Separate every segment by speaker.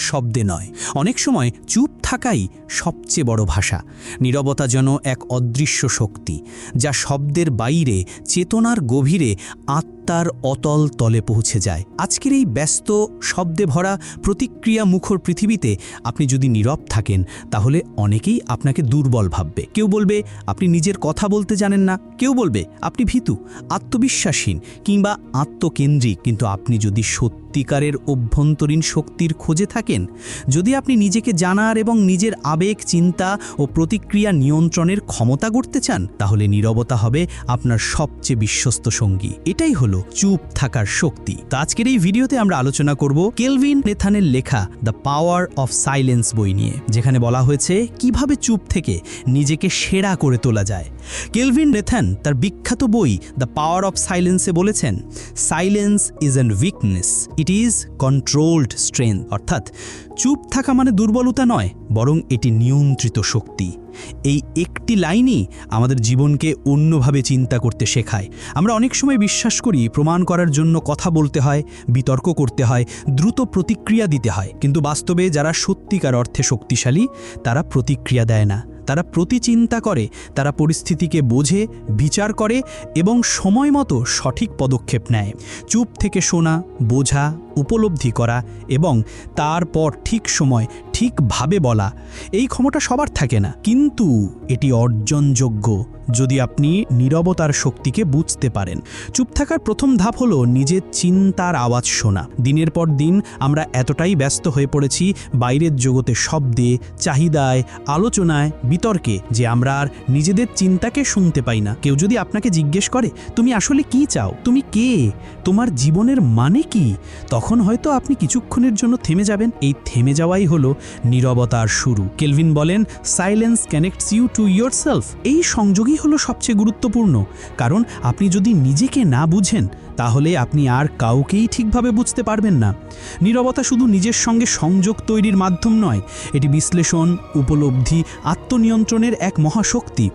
Speaker 1: শব্দে নয়। অনেক সময় চুপ থাকাই সবচেয়ে বড় ভাষা। নিরবতা যেন এক অদৃশ্য শক্তি, যা শব্দের বাইরে, চেতনার গভীরে আত্মার অতল তলে পৌঁছে যায়। আজকের এই ব্যস্ত, শব্দে ভরা প্রতিক্রিয়া মুখর পৃথিবীতে আপনি যদি নীরব থাকেন, তাহলে অনেকেই আপনাকে দুর্বল ভাববে। কেউ বলবে, আপনি নিজের কথা বলতে জানেন না। কেউ বলবে, আপনি ভীতু, আত্মবিশ্বাসহীন কিংবা আত্মকেন্দ্রিক। কিন্তু আপনি যদি সত্যিকারের অভ্যন্তরীণ শক্তির খোঁজে থাকেন, যদি আপনি নিজেকে জানার এবং নিজের আবেগ, চিন্তা ও প্রতিক্রিয়া নিয়ন্ত্রণের ক্ষমতা গড়তে চান, তাহলে নীরবতা হবে আপনার সবচেয়ে বিশ্বস্ত সঙ্গী। এটাই হলো চুপ থাকার শক্তি। তো আজকের এই ভিডিওতে আমরা আলোচনা করব কেলভিন নেথানের লেখা দ্য পাওয়ার অফ সাইলেন্স বই নিয়ে, যেখানে বলা হয়েছে কীভাবে চুপ থেকে নিজেকে সেরা করে তোলা যায়। কেলভিন নেথান তার বিখ্যাত বই দ্য পাওয়ার অফ সাইলেন্সে বলেছেন, silence is an weakness, it is controlled strength. অর্থাৎ চুপ থাকা মানে দুর্বলতা নয় বরং এটি নিয়ন্ত্রিত শক্তি। এই একটি লাইনই আমাদের জীবনকে অন্যভাবে চিন্তা করতে শেখায়। আমরা অনেক সময় বিশ্বাস করি, প্রমাণ করার জন্য কথা বলতে হয়, বিতর্ক করতে হয়, দ্রুত প্রতিক্রিয়া দিতে হয়। কিন্তু বাস্তবে যারা সত্যিকার অর্থে শক্তিশালী, তারা প্রতিক্রিয়া দেয় না। তারা প্রতিচিন্তা করে, তারা পরিস্থিতিকে বোঝে, বিচার করে এবং সময় মতো সঠিক পদক্ষেপ নেয়। চুপ থেকে শোনা, বোঝা উপলব্ধি করা এবং তারপর ঠিক সময় ঠিকভাবে বলা, এই ক্ষমতা সবার থাকে না। কিন্তু এটি অর্জনযোগ্য যদি আপনি নীরবতার শক্তিকে বুঝতে পারেন। চুপ থাকার প্রথম ধাপ হলো নিজের চিন্তার আওয়াজ শোনা। দিনের পর দিন আমরা এতটাই ব্যস্ত হয়ে পড়েছি, বাইরের জগতে শব্দে, চাহিদায়, আলোচনায়, বিতর্কে যে আমরা আর নিজেদের চিন্তাকে শুনতে পাই না। কেউ যদি আপনাকে জিজ্ঞেস করে, তুমি আসলে কি চাও? তুমি কে? তোমার জীবনের মানে কি? তখন হয়তো আপনি কিছুক্ষণের জন্য থেমে যাবেন। এই থেমে যাওয়াই হলো নিরবতার শুরু। কেলভিন বলেন, silence connects you to yourself এই সংযোগই হলো সবচেয়ে গুরুত্বপূর্ণ। কারণ আপনি যদি নিজেকে না বুঝেন তাহলে আপনি আর কাউকেই ঠিকভাবে বুঝতে পারবেন না। নীরবতা শুধু নিজের সঙ্গে সংযোগ তৈরির মাধ্যম নয়, এটি বিশ্লেষণ, উপলব্ধি, আত্মনিয়ন্ত্রণের এক মহাশক্তি।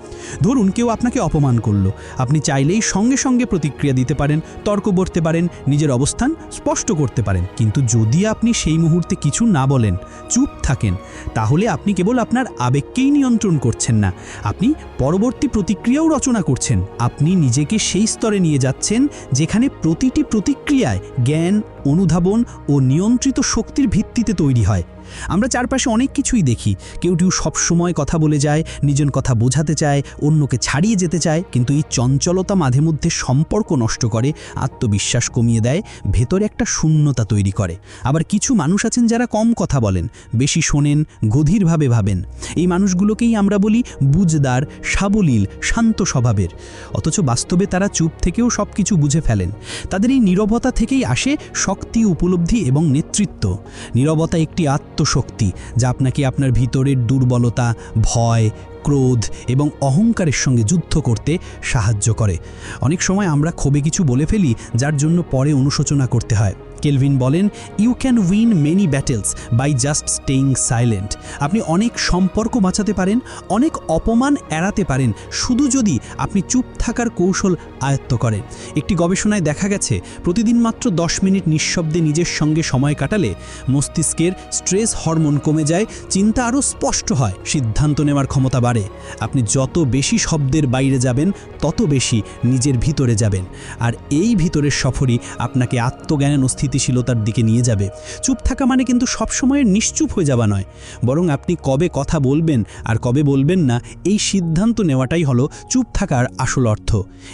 Speaker 1: ধরুন, কেউ আপনাকে অপমান করল। আপনি চাইলেই সঙ্গে সঙ্গে প্রতিক্রিয়া দিতে পারেন, তর্ক করতে পারেন, নিজের অবস্থান স্পষ্ট করতে পারেন। কিন্তু যদি আপনি সেই মুহূর্তে কিছু না বলেন, চুপ থাকেন, তাহলে আপনি কেবল আপনার আবেগকেই নিয়ন্ত্রণ করছেন না। আপনি পরবর্তী প্রতিক্রিয়াও রচনা করছেন। আপনি নিজেকে সেই স্তরে নিয়ে যাচ্ছেন, যেখানে প্রতিটি প্রতিক্রিয়ায় জ্ঞান অনুধাবন ও নিয়ন্ত্রিত শক্তির ভিত্তিতে তৈরি হয়। আমরা চারপাশে অনেক কিছুই দেখি। কেউ কেউ সবসময় কথা বলে যায়, নিজের কথা বোঝাতে চায়, অন্যকে ছাড়িয়ে যেতে চায়, কিন্তু এই চঞ্চলতা মাঝে মধ্যে সম্পর্ক নষ্ট করে, আত্মবিশ্বাস কমিয়ে দেয়, ভেতরে একটা শূন্যতা তৈরি করে। আবার কিছু মানুষ আছেন যারা কম কথা বলেন, বেশি শোনেন, গভীরভাবে ভাবেন। এই মানুষগুলোকেই আমরা বলি বুঝদার, সাবলীল, শান্ত স্বভাবের। অথচ বাস্তবে তারা চুপ থেকেও সব কিছু বুঝে ফেলেন। তাদের এই নীরবতা থেকেই আসে শক্তি, উপলব্ধি এবং নেতৃত্ব। নিরবতা একটি আত্মশক্তি, যা আপনাকে আপনার ভিতরের দুর্বলতা, ভয়, ক্রোধ এবং অহংকারের সঙ্গে যুদ্ধ করতে সাহায্য করে। অনেক সময় আমরা ক্ষোভে কিছু বলে ফেলি, যার জন্য পরে অনুশোচনা করতে হয়। কেলভিন বলেন you can win many battles by just staying silent আপনি অনেক সম্পর্ক বাঁচাতে পারেন, অনেক অপমান এড়াতে পারেন, শুধু যদি আপনি চুপ থাকার কৌশল আয়ত্ত করেন। একটি গবেষণায় দেখা গেছে, প্রতিদিন মাত্র দশ মিনিট নিঃশব্দে নিজের সঙ্গে সময় কাটালে মস্তিষ্কের স্ট্রেস হরমোন কমে যায়, চিন্তা আরও স্পষ্ট হয়, সিদ্ধান্ত নেওয়ার ক্ষমতা বাড়ে। আপনি যত বেশি শব্দের বাইরে যাবেন, তত বেশি নিজের ভিতরে যাবেন। আর এই ভিতরের সফরই আপনাকে আত্মজ্ঞানের স্থিতিশীলতার দিকে নিয়ে যাবে। চুপ থাকা মানে কিন্তু সবসময়ের নিশ্চুপ হয়ে যাওয়া নয়। বরং আপনি কবে কথা বলবেন আর কবে বলবেন না, এই সিদ্ধান্ত নেওয়াটাই হলো চুপ থাকার আসল অর্থ।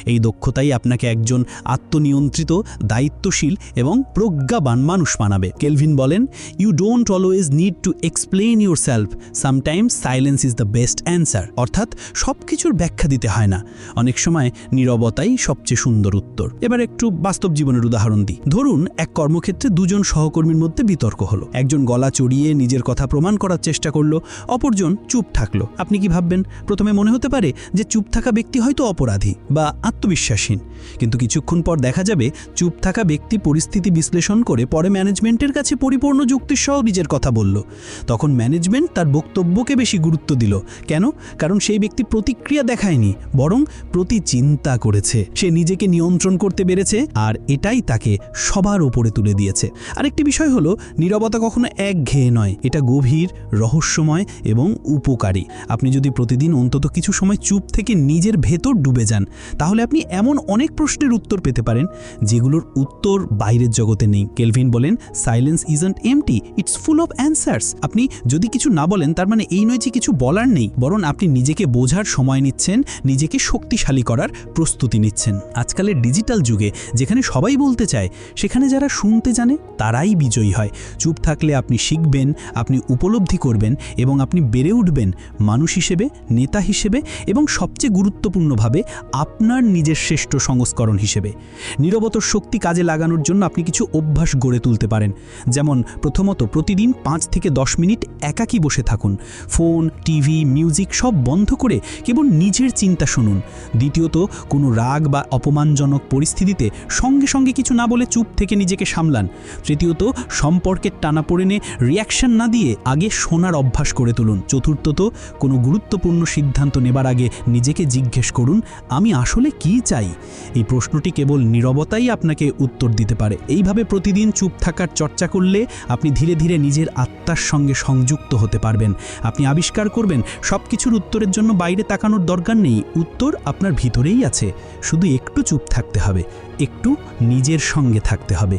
Speaker 1: এই দক্ষতাই আপনাকে একজন আত্মনিয়ন্ত্রিত, দায়িত্বশীল এবং প্রজ্ঞাবান মানুষ বানাবে। কেলভিন বলেন you don't always need to explain yourself sometimes silence is the best answer অর্থাৎ সব কিছুর ব্যাখ্যা দিতে হয় না। অনেক সময় নীরবতাই সবচেয়ে সুন্দর উত্তর। এবার একটু বাস্তব জীবনের উদাহরণ দিই। ধরুন, এক কর্মক্ষেত্রে দুজন সহকর্মীর মধ্যে বিতর্ক হলো। একজন গলা চড়িয়ে নিজের কথা প্রমাণ করার চেষ্টা করল, অপরজন চুপ থাকল। আপনি কি ভাববেন? প্রথমে মনে হতে পারে যে চুপ থাকা ব্যক্তি হয়তো অপরাধী বা আত্মবিশ্বাসহীন। কিন্তু কিছুক্ষণ পর দেখা যাবে চুপ থাকা ব্যক্তি পরিস্থিতি বিশ্লেষণ করে পরে ম্যানেজমেন্টের কাছে পরিপূর্ণ যুক্তিসহ নিজের কথা বলল। তখন ম্যানেজমেন্ট তার বক্তব্যকে বেশি গুরুত্ব দিল। কেন? কারণ সেই ব্যক্তি প্রতিক্রিয়া দেখায়নি, বরং প্রতি চিন্তা করেছে। সে নিজেকে নিয়ন্ত্রণ করতে পেরেছে আর এটাই তাকে সবার উপরে
Speaker 2: তুলে দিয়েছে। আরেকটি বিষয় হলো, নীরবতা কখনো একঘেয়ে নয়। এটা গভীর, রহস্যময় এবং উপকারী। আপনি যদি প্রতিদিন অন্তত কিছু সময় চুপ থেকে নিজের ভেতর ডুবে যান, তাহলে আপনি এমন অনেক প্রশ্নের উত্তর পেতে পারেন, যেগুলোর উত্তর বাইরের জগতে নেই। কেলভিন বলেন silence isn't empty it's full of answers আপনি যদি কিছু না বলেন, তার মানে এই নয় যে কিছু বলার নেই, বরং আপনি নিজেকে বোঝার সময় নিচ্ছেন, নিজেকে শক্তিশালী করার প্রস্তুতি নিচ্ছেন। আজকালের ডিজিটাল যুগে, যেখানে সবাই বলতে চায়, সেখানে যারা শুনতে জানে, তারাই বিজয়ী হয়। চুপ থাকলে আপনি শিখবেন, আপনি উপলব্ধি করবেন এবং আপনি বেড়ে উঠবেন মানুষ হিসেবে, নেতা হিসেবে এবং সবচেয়ে গুরুত্বপূর্ণভাবে আপনার নিজের শ্রেষ্ঠ সংস্করণ হিসেবে। নিরবতর শক্তি কাজে লাগানোর জন্য আপনি কিছু অভ্যাস গড়ে তুলতে পারেন। যেমন, প্রথমত প্রতিদিন পাঁচ থেকে দশ মিনিট একাকী বসে থাকুন। ফোন, টিভি, মিউজিক সব বন্ধ করে কেবল নিজের চিন্তা শুনুন। দ্বিতীয়ত, কোনো রাগ বা অপমানজনক পরিস্থিতিতে সঙ্গে সঙ্গে কিছু না বলে চুপ থেকে নিজেকে সামলান। তৃতীয়ত, সম্পর্কের টানাপোড়েনে রিয়াকশন না দিয়ে আগে শোনার অভ্যাস করে তুলুন। চতুর্থত, কোনো গুরুত্বপূর্ণ সিদ্ধান্ত নেবার আগে নিজেকে জিজ্ঞেস করুন, আমি আসলে কি চাই? এই প্রশ্নটি কেবল নীরবতাই আপনাকে উত্তর দিতে পারে। এইভাবে প্রতিদিন চুপ থাকার চর্চা করলে আপনি ধীরে ধীরে নিজের আত্মার সঙ্গে সংযুক্ত হতে পারবেন। আপনি আবিষ্কার করবেন সব কিছুর উত্তরের জন্য বাইরে তাকানোর দরকার নেই। উত্তর আপনার ভিতরেই আছে। শুধু একটু চুপ থাকতে হবে। একটু নিজের সঙ্গে থাকতে হবে।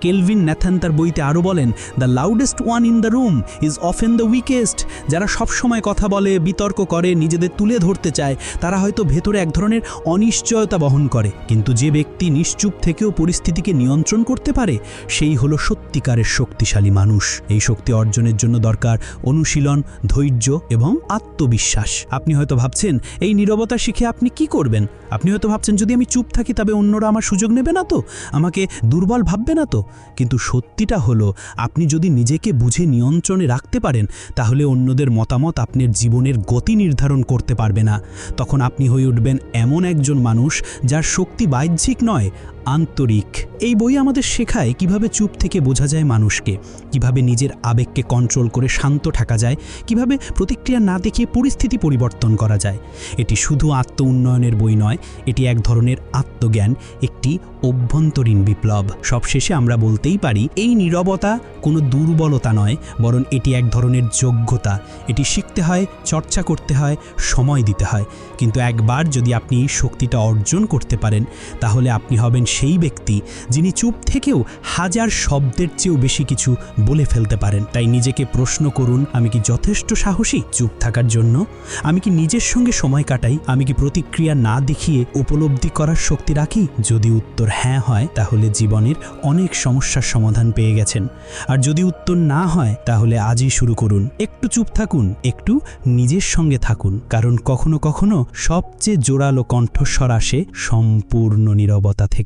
Speaker 2: কেলভিন ন্যাথান তার বইতে আরও বলেন the loudest one in the room is often the weakest যারা সবসময় কথা বলে, বিতর্ক করে, নিজেদের তুলে ধরতে চায়, তারা হয়তো ভেতরে এক ধরনের অনিশ্চয়তা বহন করে। কিন্তু যে ব্যক্তি নিশ্চুপ থেকেও পরিস্থিতিকে নিয়ন্ত্রণ করতে পারে, সেই হলো সত্যিকারের শক্তিশালী মানুষ। এই শক্তি অর্জনের জন্য দরকার অনুশীলন, ধৈর্য এবং আত্মবিশ্বাস। আপনি হয়তো ভাবছেন, এই নীরবতা শিখে আপনি কি করবেন? আপনি হয়তো ভাবছেন, যদি আমি চুপ থাকি, তবে অন্যরা আমার সুযোগ নেবে না তো? আমাকে দুর্বল ভাববে না তো? কিন্তু সত্যিটা হলো, আপনি যদি নিজেকে বুঝে নিয়ন্ত্রণে রাখতে পারেন, তাহলে অন্যদের মতামত আপনার জীবনের গতি নির্ধারণ করতে পারবে না। তখন আপনি হয়ে উঠবেন এমন একজন মানুষ যার শক্তি বাহ্যিক নয় আন্তরিক। এই বই আমাদের শেখায় কীভাবে চুপ থেকে বোঝা যায় মানুষকে, কীভাবে নিজের আবেগকে কন্ট্রোল করে শান্ত থাকা যায়, কীভাবে প্রতিক্রিয়া না দেখিয়ে পরিস্থিতি পরিবর্তন করা যায়। এটি শুধু আত্ম উন্নয়নের বই নয়, এটি এক ধরনের আত্মজ্ঞান, একটি অভ্যন্তরীণ বিপ্লব। সবশেষে আমরা বলতেই পারি, এই নীরবতা কোনো দুর্বলতা নয়, বরং এটি এক ধরনের যোগ্যতা। এটি শিখতে হয়, চর্চা করতে হয়, সময় দিতে হয়। কিন্তু একবার যদি আপনি এই শক্তিটা অর্জন করতে পারেন, তাহলে আপনি হবেন সেই ব্যক্তি যিনি চুপ থেকেও হাজার শব্দের চেয়েও বেশি কিছু বলে ফেলতে পারেন। তাই নিজেকে প্রশ্ন করুন, আমি কি যথেষ্ট সাহসী চুপ থাকার জন্য? আমি কি নিজের সঙ্গে সময় কাটাই? আমি কি প্রতিক্রিয়া না দেখিয়ে উপলব্ধি করার শক্তি রাখি? যদি উত্তর হ্যাঁ হয়, তাহলে জীবনের অনেক সমস্যার সমাধান পেয়ে গেছেন। আর যদি উত্তর না হয়, তাহলে আজই শুরু করুন। একটু চুপ থাকুন, একটু নিজের সঙ্গে থাকুন। কারণ কখনো কখনো সবচেয়ে জোরালো কণ্ঠস্বর আসে সম্পূর্ণ নীরবতা থেকে।